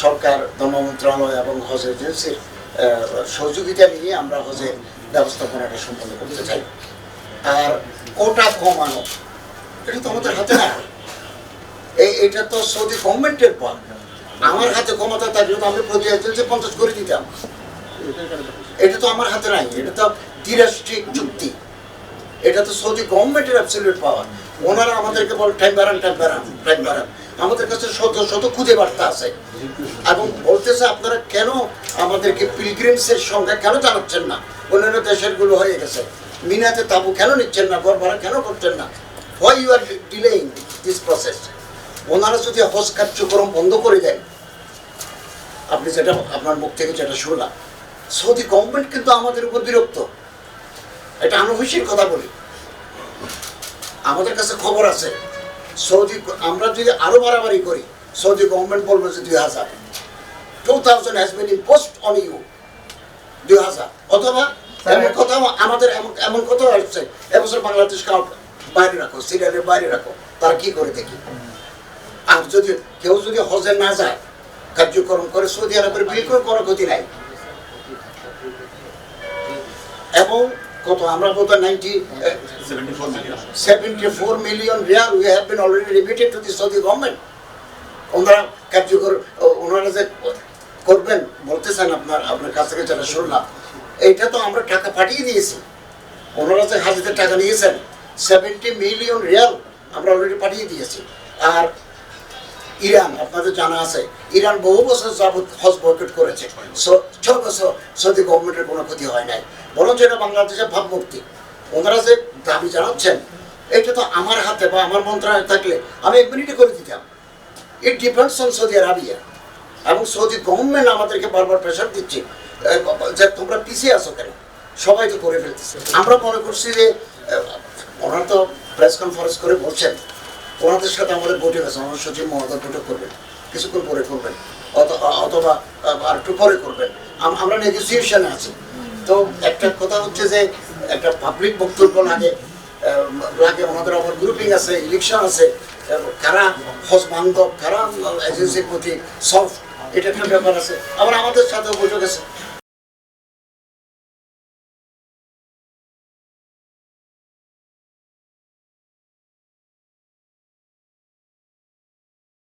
সরকার, ধর্ম মন্ত্রণালয় এবং হজ এজেন্সির সহযোগিতা নিয়ে আমরা হজের ব্যবস্থাপনাটা সম্পন্ন করতে চাই। আর কোটা কমানো, এটা তো আমাদের হাতে না। এই, এটা তো সৌদি গভর্নমেন্টের পর আমার হাতে ক্ষমতা থাকলে তো আমি প্রতি এজেন্সি পঞ্চাশ করে দিতাম। এটা তো আমার হাতে নাই, এটা তো দ্বিরাষ্ট্রিক চুক্তি এটা তো সৌদি গভর্নমেন্টের অ্যাবসলিউট পাওয়ার ওনারা আমাদেরকে বল টাইম বাড়ান টাইম বাড়ান টাইম বাড়ান। আমাদের কাছে শত শত খুদে বার্তা আছে। এবং বলতেছে, আপনারা কেন আমাদেরকে পিলগ্রিমসের সংখ্যা কেন জানাচ্ছেন না? অন্যান্য দেশেরগুলো হয়ে গেছে। মিনাতে তাবু কেন নিচ্ছেন না? ঘর ভাড়া কেন করছেন না? Why you are delaying this process ওনারা যদি হজ কার্যক্রম বন্ধ করে দেন, আপনি যেটা, আপনার মুখ থেকে যেটা শুনলাম, সৌদি গভর্নমেন্ট কিন্তু আমাদের উপর বিরক্ত। এটা আনুভূষিক কথা বলি। আমাদের কাছে খবর আছে সৌদি আমরা যদি আরও বাড়াবাড়ি করি সৌদি গভর্নমেন্ট বলবে যে দুই হাজার। Two thousand has been imposed on you দুই হাজার। অথবা এমন কথা আমাদের এমন এমন কথা আসছে এবছর বাংলাদেশকে বাইরে রাখো সিরিয়ালের বাইরে রাখো তারা কি করে দেখি? আর যদি কেউ যদি হজে না যায় কার্যক্রম করে সৌদি আরবের বিলকুল কোনো ক্ষতি নাই। এবং কত? আমরা কত? Ninety seventy four million riyal we have been already repeated to the Saudi government ওনারা কার্যকর ওনারা যে করবেন বলতেছেন আপনার আপনার কাছ থেকে যেটা শুনলাম এইটা তো আমরা টাকা পাঠিয়ে দিয়েছি। ওনারা যে হাজিদের টাকা নিয়েছেন সেভেন্টি মিলিয়ন রিয়াল আমরা অলরেডি পাঠিয়ে দিয়েছি। আর ইরান, আপনাদের জানা আছে, ইরান বহু বছর যাবৎ হজ বয়কট করেছে। ছ- ছ বছর সৌদি গভর্নমেন্টের কোনো ক্ষতি হয় নাই। বরঞ্চ এটা বাংলাদেশের ভাবমূর্তি। ওনারা যে দাবি জানাচ্ছেন, এটা তো আমার হাতে বা আমার মন্ত্রণালয়ে থাকলে আমি এক মিনিটে করে দিতাম। It depends on Saudi Arabia এবং সৌদি গভর্নমেন্ট আমাদেরকে বারবার প্রেশার দিচ্ছে যে তোমরা পিছিয়ে আসো কেন? সবাই তো করে ফেলতেছে। আমরা মনে করছি যে ওনারা তো প্রেস কনফারেন্স করে বলছেন ওনাদের সাথে আমাদের বৈঠক আছে আমার সচিব মহোদয় বৈঠক করবেন, কিছুক্ষণ পরে করবেন অথবা আর একটু পরে করবেন। আমরা নেগোসিয়েশনে আছি। তো একটা কথা হচ্ছে যে, একটা পাবলিক বক্তব্য লাগে লাগে ওনাদের আবার গ্রুপিং আছে ইলেকশন আছে কারা হজ বান্ধব, কারা এজেন্সির প্রতি সফট এটা একটা ব্যাপার আছে। আবার আমাদের সাথেও বৈঠক আছে।